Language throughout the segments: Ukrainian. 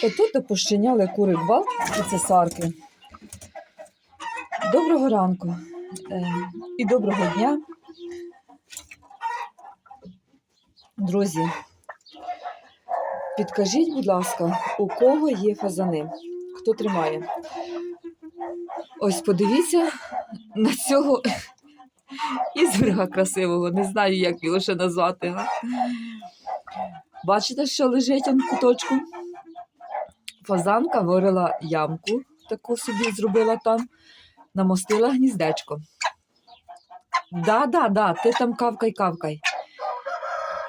Отут пощеняли кури гвалт і цесарки. Доброго ранку е, і доброго дня. Друзі, підкажіть, будь ласка, у кого є фазани? Хто тримає? Ось подивіться на цього ізверга красивого, не знаю, як його ще назвати. Бачите, що лежить он куточку? Фазанка вирила ямку, таку собі зробила там, намостила гніздечко. Да, да, да, ти там кавкай, кавкай.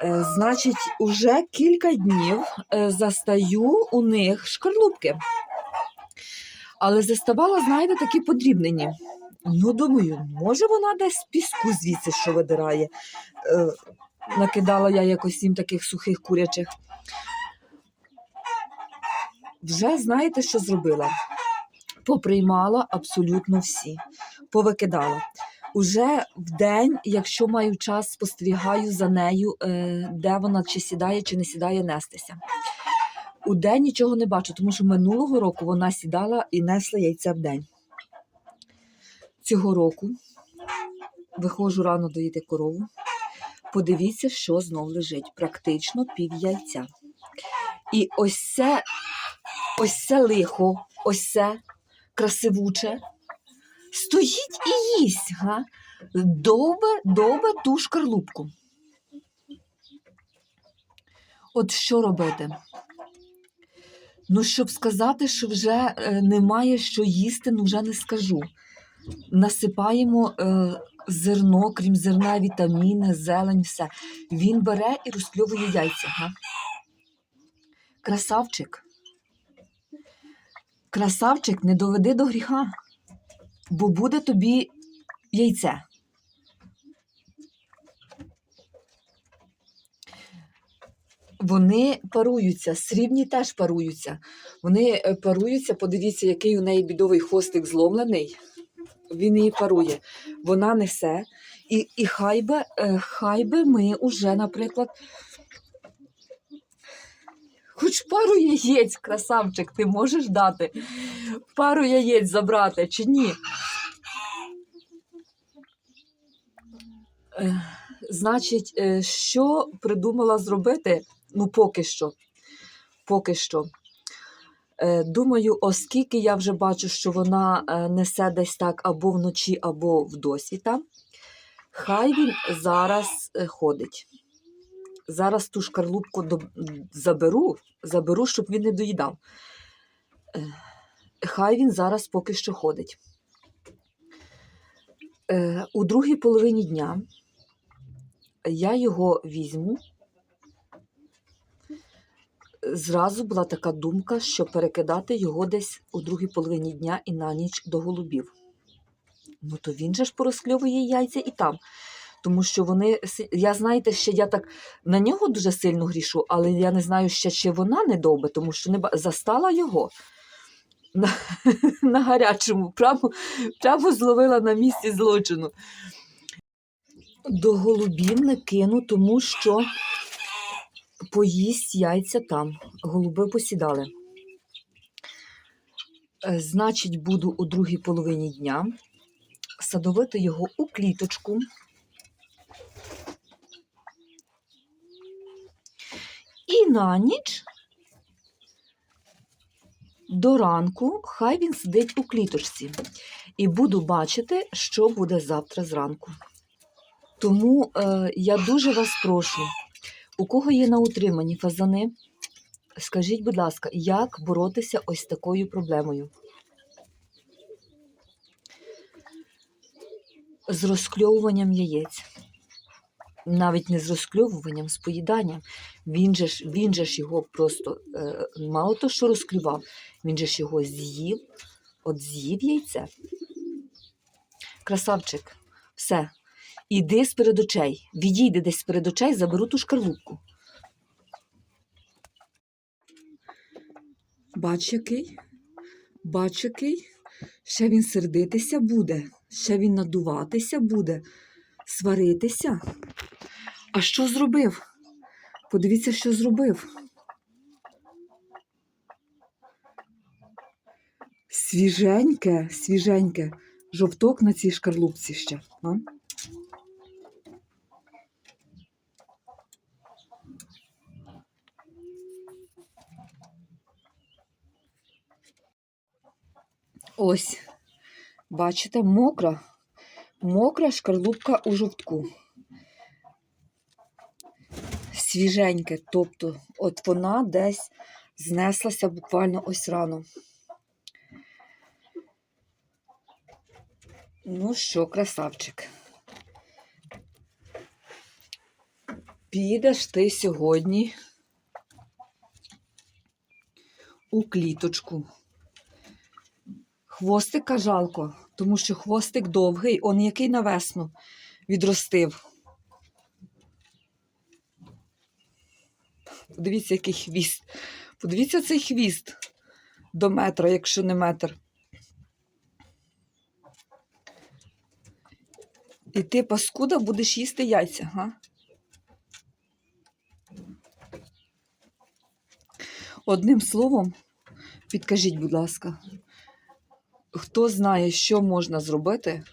Е, значить, уже кілька днів е, застаю у них шкарлупки. Але заставала, знаєте, такі подрібнені. Ну, думаю, може вона десь піску звідси що видирає. Е, накидала я якось їм таких сухих курячих. Вже знаєте, що зробила? Поприймала абсолютно всі, повикидала. Уже в день, якщо маю час, спостерігаю за нею, е, де вона чи сідає, чи не сідає нестися. У день нічого не бачу, тому що минулого року вона сідала і несла яйця в день. Цього року виходжу рано доїти корову. Подивіться, що знов лежить. Практично пів яйця. І ось це, ось це лихо, ось це красивуче. Стоїть і їсть, га? Довбе, довбе ту шкарлупку. От що робити? Ну, щоб сказати, що вже е, немає що їсти, ну вже не скажу. Насипаємо е, зерно, крім зерна, вітаміни, зелень, все. Він бере і розкльовує яйця. Га? Красавчик. Красавчик, не доведи до гріха, бо буде тобі яйце. Вони паруються, срібні теж паруються. Вони е, паруються, подивіться, який у неї бідовий хвостик зломлений. Він її парує. Вона несе. І, і хай би, е, хай би ми уже, наприклад, хоч пару яєць, красавчик, ти можеш дати? Пару яєць забрати чи ні? Е, Значить, е, що придумала зробити? Ну, поки що. Поки що. Е, Думаю, оскільки я вже бачу, що вона несе десь так або вночі, або в досвіта, хай він зараз ходить. Зараз ту шкарлупку до- заберу, заберу, щоб він не доїдав. Е, Хай він зараз поки що ходить. Е, У другій половині дня я його візьму. Зразу була така думка, що перекидати його десь у другій половині дня і на ніч до голубів. Ну, то він же ж порозкльовує яйця і там. Тому що вони, я знаєте, ще я так на нього дуже сильно грішу, але я не знаю ще, чи вона не довбе, тому що не застала його на, на гарячому, прямо, прямо зловила на місці злочину. До голубів не кину, тому що поїсть яйця там. Голуби посідали. Е, Значить, буду у другій половині дня садовити його у кліточку. На ніч до ранку хай він сидить у кліточці. І буду бачити, що буде завтра зранку. Тому е, я дуже вас прошу, у кого є на утриманні фазани, скажіть, будь ласка, як боротися ось такою проблемою? З розкльовуванням яєць. Навіть не з розкльовуванням, з поїданням. Він же ж, він же ж його просто е, мало то, що розклював, він же ж його з'їв, от з'їв яйце. Красавчик, все. Іди з перед очей, відійди десь з перед очей, заберу ту шкарлупку. Бач який, бач який, ще він сердитися буде, ще він надуватися буде, сваритися. А що зробив? Подивіться, що зробив. Свіженьке, свіженьке. Жовток на цій шкарлупці ще. А? Ось, бачите, мокра, мокра шкарлупка у жовтку. Свіженьке, тобто, от вона десь знеслася буквально ось рано. Ну що, красавчик. Підеш ти сьогодні у кліточку. Хвостика жалко, тому що хвостик довгий, он який на весну відростив. Подивіться, який хвіст. Подивіться цей хвіст до метра, якщо не метр. І ти, паскуда, будеш їсти яйця, га? Одним словом, підкажіть, будь ласка, хто знає, що можна зробити,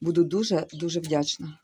буду дуже дуже вдячна.